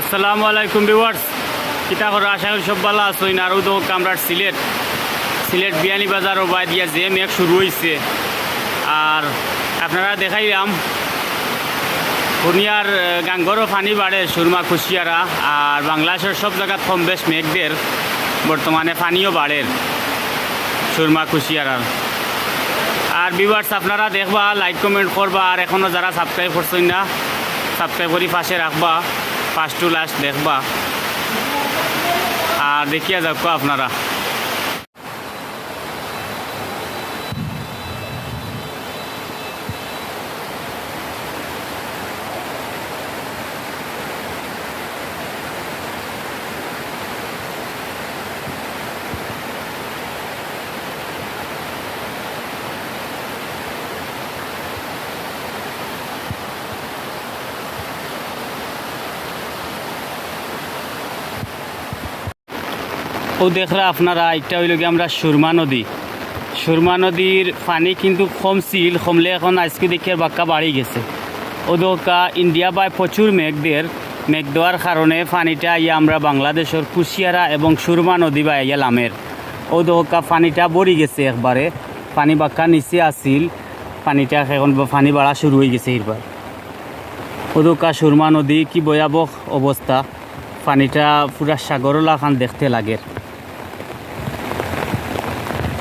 আসসালামু আলাইকুম ভিউয়ার্স। কিতা করো আশা করি সব ভালো আছোই না আরও তো কামরার সিলেট। সিলেট বিয়ানি বাজার ও বাই দিয়া যে মেঘ শুরু হয়েছে আর আপনারা দেখাইলাম পূর্ণিয়ার গাঙ্গরও পানি বাড়ে সুরমা কুশিয়ারা। আর বাংলাদেশের সব জায়গাত কম বেশ মেঘদের বর্তমানে পানিও বাড়ে সুরমা কুশিয়ারার। আর ভিউয়ার্স, আপনারা দেখবা লাইক কমেন্ট করবা। আর এখনও যারা সাবস্ক্রাইব করছেন না সাবস্ক্রাইব করি, পাশে রাখবা। ফার্স্ট টু লাস্ট দেখবা। আর দেখিয়া যাব আপনারা। ও দেখরা আপনারা একটা হইল কি আমরা সুরমা নদী। সুরমা নদীর পানি কিন্তু কমছিল কমলে এখন আজকে দেখে বাক্কা বাড়ি গেছে। ও দোকা ইন্ডিয়া বাই প্রচুর মেঘদের মেঘ দেওয়ার কারণে পানিটা ইয়া আমরা বাংলাদেশের কুশিয়ারা এবং সুরমা নদী বা ইয়া লামের। ও দোকা পানিটা বড়ি গেছে একবারে। পানি বাক্কা নিচে আসিল পানিটা এখন পানি বাড়া শুরু হয়ে গেছে এরবার ওদোকা সুরমা নদী কি ভয়াবহ অবস্থা। পানিটা পুরা সাগরলা খান দেখতে লাগে।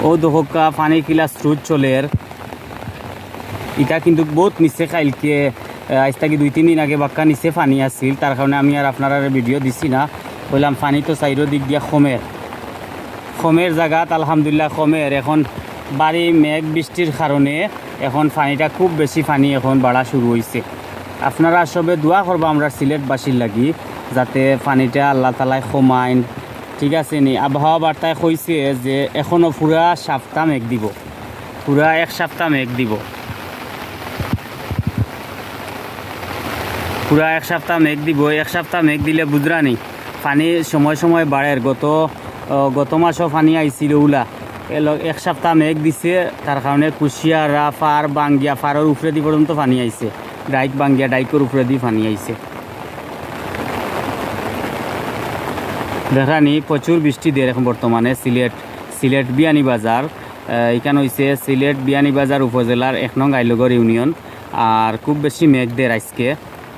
ও দহকা পানি কিলা স্রোত চলের এটা কিন্তু বহুত নিচে খাইলকে আজ থাকি দুই, তিন দিন আগে বাক্কা নিচে পানি আছিল। তার কারণে আমি আর আপনারা ভিডিও দিছি না। বললাম পানি তো চাইরো দিক দিয়া কমের কমের জায়গাত আলহামদুলিল্লাহ কমের এখন বাড়ি মেঘ বৃষ্টির কারণে এখন পানিটা খুব বেশি পানি এখন বাড়া শুরু হয়েছে আপনারা সবে দোয়া করব আমরা সিলেটবাসীর লাগি, যাতে পানিটা আল্লাহ তালায় কমাইন ঠিক আছে, নি। আবহাওয়া বার্তায় কইছে যে এখনও পুরা সপ্তাহ মেঘ দিব। পুরা এক সপ্তাহ মেঘ দিব। পুরা এক সপ্তাহ মেঘ দিব। এক সপ্তাহ মেঘ দিলে বুঝরানি পানি সময় সময় বাড়ে গত গত মাসও পানি আইছিল ওলা এলো- এক সপ্তাহ মেঘ দিছে। তার কারণে কুশিয়ারা ফার বাঙ্গিয়া ফারের উপরে দি পর্যন্ত পানি আইছে ডাইক বাঙ্গিয়া ডাইকের উপরে দি পানি আইছে দেখানি প্রচুর বৃষ্টি দিয়ে এখন বর্তমানে সিলেট সিলেট বিয়ানি বাজার। এখানে হয়েছে সিলেট বিয়ানি বাজার উপজেলার এক নং আইলগর ইউনিয়ন। আর খুব বেশি মেঘ দেয় আজকে।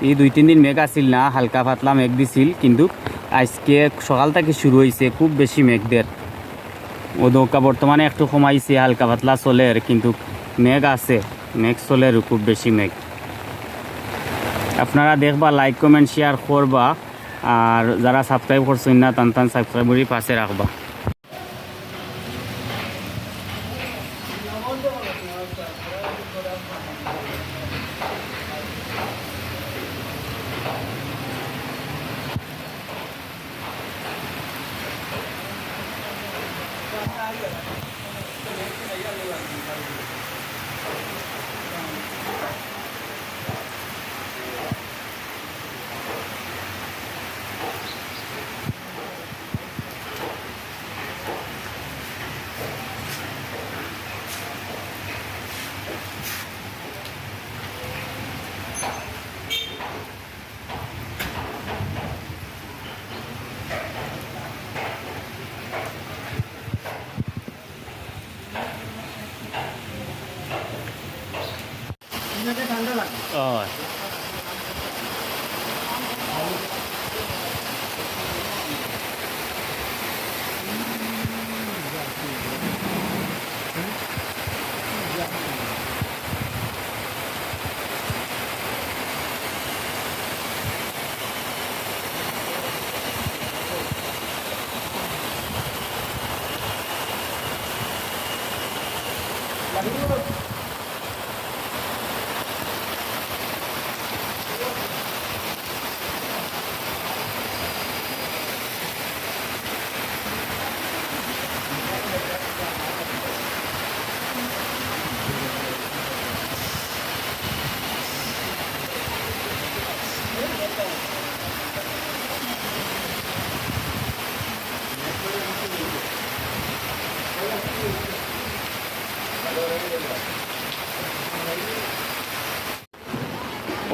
এই দুই, তিন দিন মেঘ আসিল না, হালকা পাতলা মেঘ দিছিল, কিন্তু আজকে সকাল থেকে শুরু হয়েছে খুব বেশি মেঘ দের ও ওদৌকা বর্তমানে একটু কমাইছে, হালকা পাতলা চলের কিন্তু মেঘ আছে। মেঘ চলের খুব বেশি মেঘ। আপনারা দেখবা লাইক কমেন্ট শেয়ার করবা। আর যারা সাবস্ক্রাইব করছেন না তান তান সাবস্ক্রাইব করে পাশে রাখবা।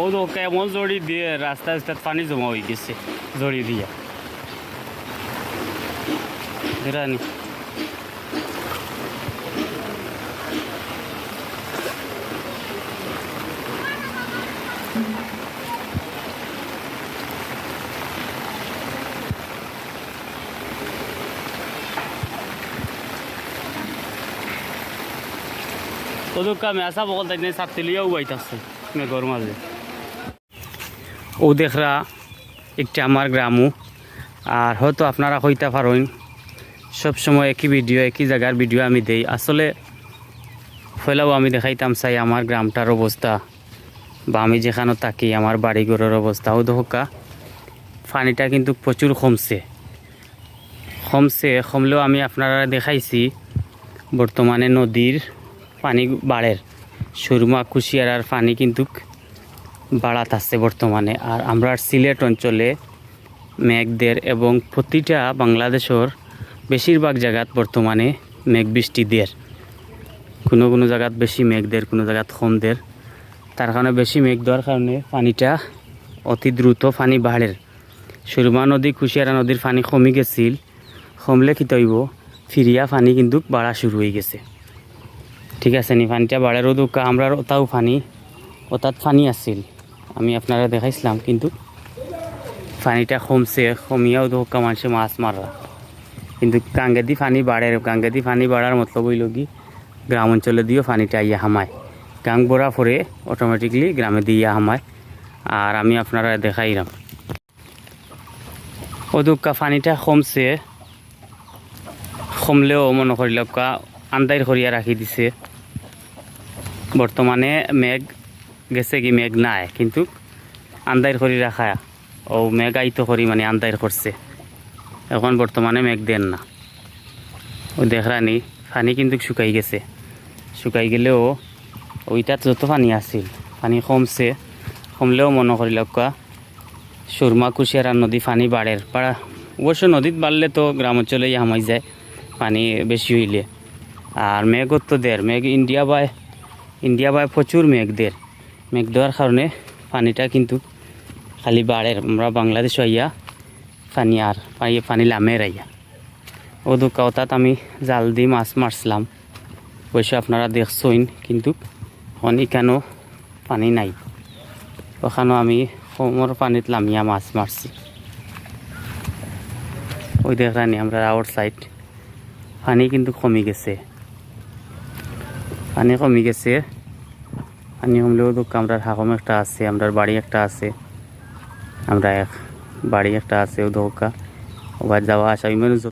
ও তো কেমন জড়ি দিয়ে রাস্তা রাস্তা পানি জমা হয়ে গেছে, জড়ি দিয়ে। বিরানি ওদের কামে আসা তাই সাথে লিয়াও বাইতাছে, মেঘর মাঝে। ও দেখরা একটা আমার গ্রামও। আর হয়তো আপনারা হইতে পারেন সবসময় একই ভিডিও, একই জায়গার ভিডিও আমি দেই। আসলে ফেলাও আমি দেখাইতাম চাই আমার গ্রামটার অবস্থা, বা আমি যেখানে থাকি, আমার বাড়িঘরের অবস্থা। ও দোকা পানিটা কিন্তু প্রচুর কমছে। কমছে, কমলেও আমি আপনারা দেখাইছি, বর্তমানে নদীর পানি বাড়ের। সুরমা, কুশিয়ারার পানি কিন্তু বাড়াত আছে বর্তমানে। আর আমরা সিলেট অঞ্চলে মেঘদের এবং প্রতিটা বাংলাদেশের বেশিরভাগ জায়গাত বর্তমানে মেঘ বৃষ্টি দের কোনো কোনো জায়গাত বেশি মেঘ দের কোনো জায়গাত কম দের তার কারণে বেশি মেঘ দেওয়ার কারণে পানিটা অতি দ্রুত পানি বাড়ের সুরমা নদী, কুশিয়ারা নদীর পানি কমে গেছিল কমলে কি তৈব ফিরিয়া পানি কিন্তু বাড়া শুরু হয়ে গেছে। ঠিক আছে নি, পানিটা বাড়ারও দোকা আমরা ওটাও পানি, ওটাত পানি আছিল। আমি আপনারা দেখাইছিলাম, কিন্তু পানিটা কমছে কমিয়াও দোকা মানুষে মাছ মাররা। কিন্তু গাঙ্গেদি পানি বাড়ে গাঙ্গেদি পানি বাড়ার মতলব হইল কি, গ্রাম অঞ্চলে দিয়েও পানিটা ইয়া হামায়। গাং বড়া পরে অটোমেটিকলি গ্রামে দিয়ে ইয়া হামায়, আর আমি আপনারা দেখাইলাম। ওদুকা পানিটা কমছে কমলেও মনে করিল আন্দাইর করিয়া রাখি দিছে। বর্তমানে মেঘ গেছে কি মেঘ নাই, কিন্তু আন্দাইর করি রাখা ও মেঘ আইতো করি মানে আন্দাইর করছে এখন বর্তমানে মেঘ দেন না। ও দেখরানি পানি কিন্তু শুকাই গেছে। শুকাই গেলেও ওইটাত যত পানি আছিল, পানি কমছে। কমলেও মনে করিল সুরমা কুশিয়ারা নদী পানি বাড়ের পাড়া অবশ্য নদীত বাড়লে তো গ্রাম অঞ্চলেই হামাই যায়, পানি বেশি হইলে। আর মেঘও তো দের মেঘ ইন্ডিয়া বায় ইন্ডিয়া বায় প্রচুর মেঘ দের মেঘ দেওয়ার কারণে পানিটা কিন্তু খালি বাড়ের আমরা বাংলাদেশ আইয়া পানি আর পানি পানি লামের আইয়া ও দুকাওতাত আমি জাল দিয়ে মাছ মারছিলাম। অবশ্য আপনারা দেখছইন, কিন্তু অনেকানো পানি নাই। ওখানেও আমি কোমর পানিত লামিয়া মাছ মারছি। ওই দেখরানি আমরা আউট সাইড পানি কিন্তু কমে গেছে। পানি কমে গেছে। পানি কমলেও তো আমরা হাকম একটা আছে আমরা বাড়ি একটা আছে। আমরা এক বাড়ি একটা আছে ও ধোকা ওবার যাওয়া আসা ইমান